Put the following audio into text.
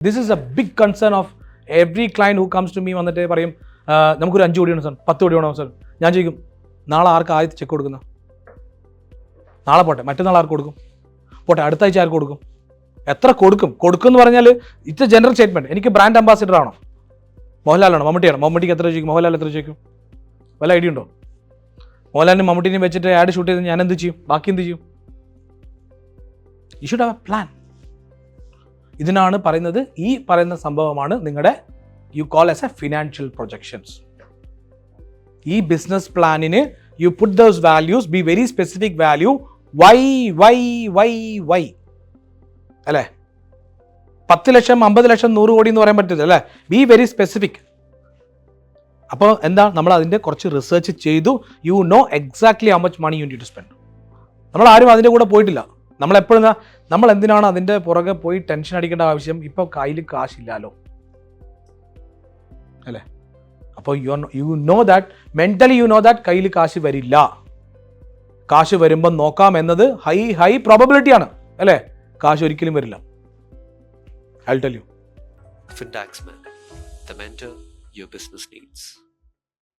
This is a big concern of every client who comes to me വന്നിട്ട് പറയും "ആ, നമുക്കൊരു അഞ്ച് കോടി വേണം സാർ പത്ത് കോടി വേണം സാർ? ഞാൻ ചോദിക്കും നാളെ ആർക്ക് ആദ്യത്തെ ചെക്ക് കൊടുക്കുന്ന? നാളെ പോട്ടെ മറ്റന്നാൾ ആർക്ക് കൊടുക്കും? പോട്ടെ അടുത്ത ആഴ്ച ആർക്ക് കൊടുക്കും? എത്ര കൊടുക്കും? കൊടുക്കും എന്ന് പറഞ്ഞാൽ ഇറ്റ്സ് എ ജനറൽ സ്റ്റേറ്റ്മെന്റ് എനിക്ക് ബ്രാൻഡ് അംബാസിഡർ ആണോ മോഹൻലാലാണോ? മമ്മൂട്ടിയാണോ? മമ്മൂട്ടിക്ക് എത്ര ചോദിക്കും? മോഹൻലാൽ എത്ര ചോദിക്കും? വല്ല ഐഡിയ ഉണ്ടോ? മോഹൻലാലിനും മമ്മൂട്ടിനെയും വെച്ചിട്ട് ആഡ് ഷൂട്ട് ചെയ്ത് ഞാൻ എന്ത് ചെയ്യും? ബാക്കി എന്ത് ചെയ്യും? You should have a plan ഇതിനാണ് പറയുന്നത് ഈ പറയുന്ന സംഭവമാണ് നിങ്ങളുടെ you call as a financial projections ഈ business പ്ലാനിന് you put those values be very specific value Y Y Y Y അല്ലേ? പത്ത് ലക്ഷം അമ്പത് ലക്ഷം നൂറ് കോടി എന്ന് പറയാൻ പറ്റില്ല അല്ലേ? ബി വെരി സ്പെസിഫിക് അപ്പോൾ എന്താ? നമ്മൾ അതിന്റെ കുറച്ച് റിസർച്ച് ചെയ്തു. You know exactly how much money you need to spend നമ്മൾ ആരും അതിന്റെ കൂടെ പോയിട്ടില്ല. നമ്മൾ എപ്പോഴും നമ്മൾ എന്തിനാണ് അതിന്റെ പുറകെ പോയി ടെൻഷൻ അടിക്കേണ്ട ആവശ്യം? ഇപ്പോൾ കയ്യിൽ കാശില്ലാലോ. അല്ലേ? അപ്പോൾ you you know that mentally you know that കയ്യിൽ കാശ് വരില്ല. കാശ് വരുമ്പോൾ നോക്കാം എന്നത് ഹൈ ഹൈ പ്രോബബിലിറ്റി ആണ്. അല്ലേ? കാശ് ഒരിക്കലും വരില്ല. I tell you Findax man the mentor your business needs.